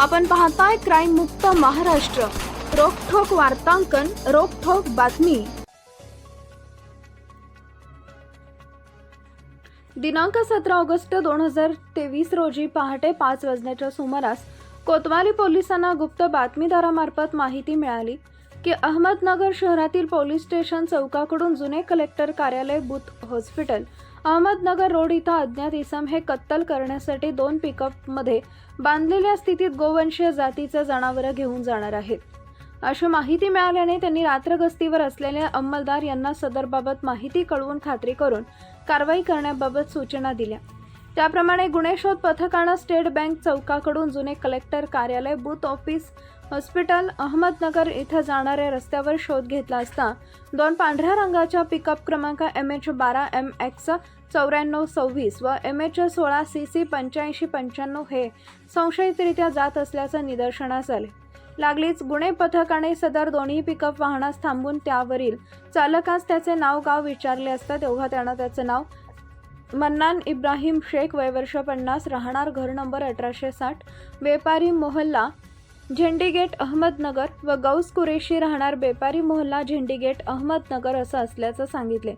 आपण पाहताय क्राईम मुक्त महाराष्ट्र. रोखोक वार्तांकन रोखोक बातमी. दिनांक सतरा ऑगस्ट दोन हजार तेवीस रोजी पहाटे पाच वाजण्याच्या सुमारास कोतवाली पोलिसांना गुप्त बातमीदारामार्फत माहिती मिळाली की अहमदनगर शहरातील पोलीस स्टेशन चौकाकडून जुने कलेक्टर कार्यालय बूथ हॉस्पिटल अहमदनगर रोड इथं अज्ञात इसम हे कत्तल करण्यासाठी दोन पिकअपमध्ये बांधलेल्या स्थितीत गोवंशीय जातीचं जनावरं घेऊन जाणार आहेत. अशी माहिती मिळाल्याने त्यांनी रात्र गस्तीवर असलेल्या अंमलदार यांना सदरबाबत माहिती कळवून खात्री करून कारवाई करण्याबाबत सूचना दिल्या. त्याप्रमाणे गुन्हे शोध पथकानं स्टेट बँक चौकाकडून जुने कलेक्टर कार्यालय बूथ ऑफिस हॉस्पिटल अहमदनगर इथं जाणाऱ्या रस्त्यावर शोध घेतला असता दोन पांढऱ्या रंगाच्या पिकअप क्रमांक एम एच बारा एम एक्स चौऱ्याण्णव सव्वीस व एम एच सोळा सी सी पंच्याऐंशी पंच्याण्णव हे संशयितरित्या जात असल्याचं निदर्शनास आले. लागलीच गुन्हे पथकाने सदर दोन्ही पिकअप वाहनास थांबून त्यावरील चालकास त्याचे नाव गाव विचारले असता तेव्हा त्यानं त्याचं नाव मन्नान इब्राहिम शेख वयवर्ष पन्नास राहणार घर नंबर अठराशे साठ व्यापारी मोहल्ला झेंडीगेट अहमदनगर व गौस कुरेशी राहणार बेपारी मोहल्ला झेंडीगेट अहमदनगर असं असल्याचं सांगितले.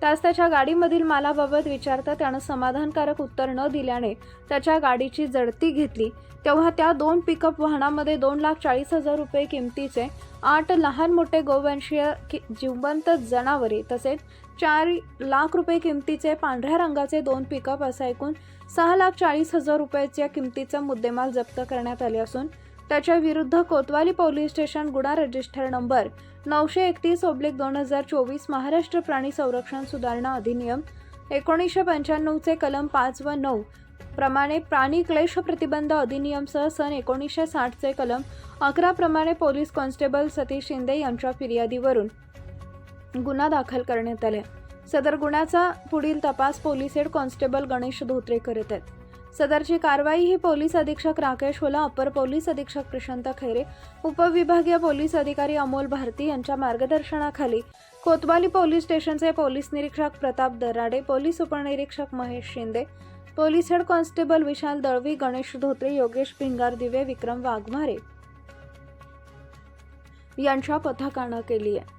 त्यास त्याच्या गाडीमधील मालाबाबत विचारता त्यानं समाधानकारक उत्तर न दिल्याने त्याच्या गाडीची जडती घेतली. तेव्हा त्या दोन पिकअप वाहनामध्ये दोन लाख चाळीस हजार रुपये किमतीचे आठ लहान मोठे गोवंशीय कि- जिवंत जनावरे तसेच चार लाख रुपये किमतीचे पांढऱ्या रंगाचे दोन पिकअप असं एकूण सहा लाख चाळीस हजार रुपयाच्या किमतीचा मुद्देमाल जप्त करण्यात आले असून त्याच्या विरुद्ध कोतवाली पोलीस स्टेशन गुन्हा रजिस्टर नंबर नऊशे एकतीस ओब्लिक दोन हजार चोवीस महाराष्ट्र प्राणी संरक्षण सुधारणा अधिनियम एकोणीसशे पंच्याण्णवचे कलम पाच व नऊ प्रमाणे प्राणी क्लेश प्रतिबंध अधिनियमसह सन एकोणीसशे साठचे कलम अकरा प्रमाणे पोलीस कॉन्स्टेबल सतीश शिंदे यांच्या फिर्यादीवरून गुन्हा दाखल करण्यात आला सदर गुन्ह्याचा पुढील तपास police head constable Ganesh Dhotre करत आहेत. सदरची कारवाई ही पोलीस अधीक्षक राकेश होला अपर पोलीस अधीक्षक प्रशांत खैरे उपविभागीय पोलीस अधिकारी अमोल भारती यांच्या मार्गदर्शनाखाली कोतवाली पोलीस स्टेशनचे पोलीस निरीक्षक प्रताप दराडे पोलीस उपनिरीक्षक Mahesh Shinde police head constable Vishal Dalvi Ganesh Dhotre Yogesh Bhingardive Vikram Waghmare यांच्या पथकानं केली आहे.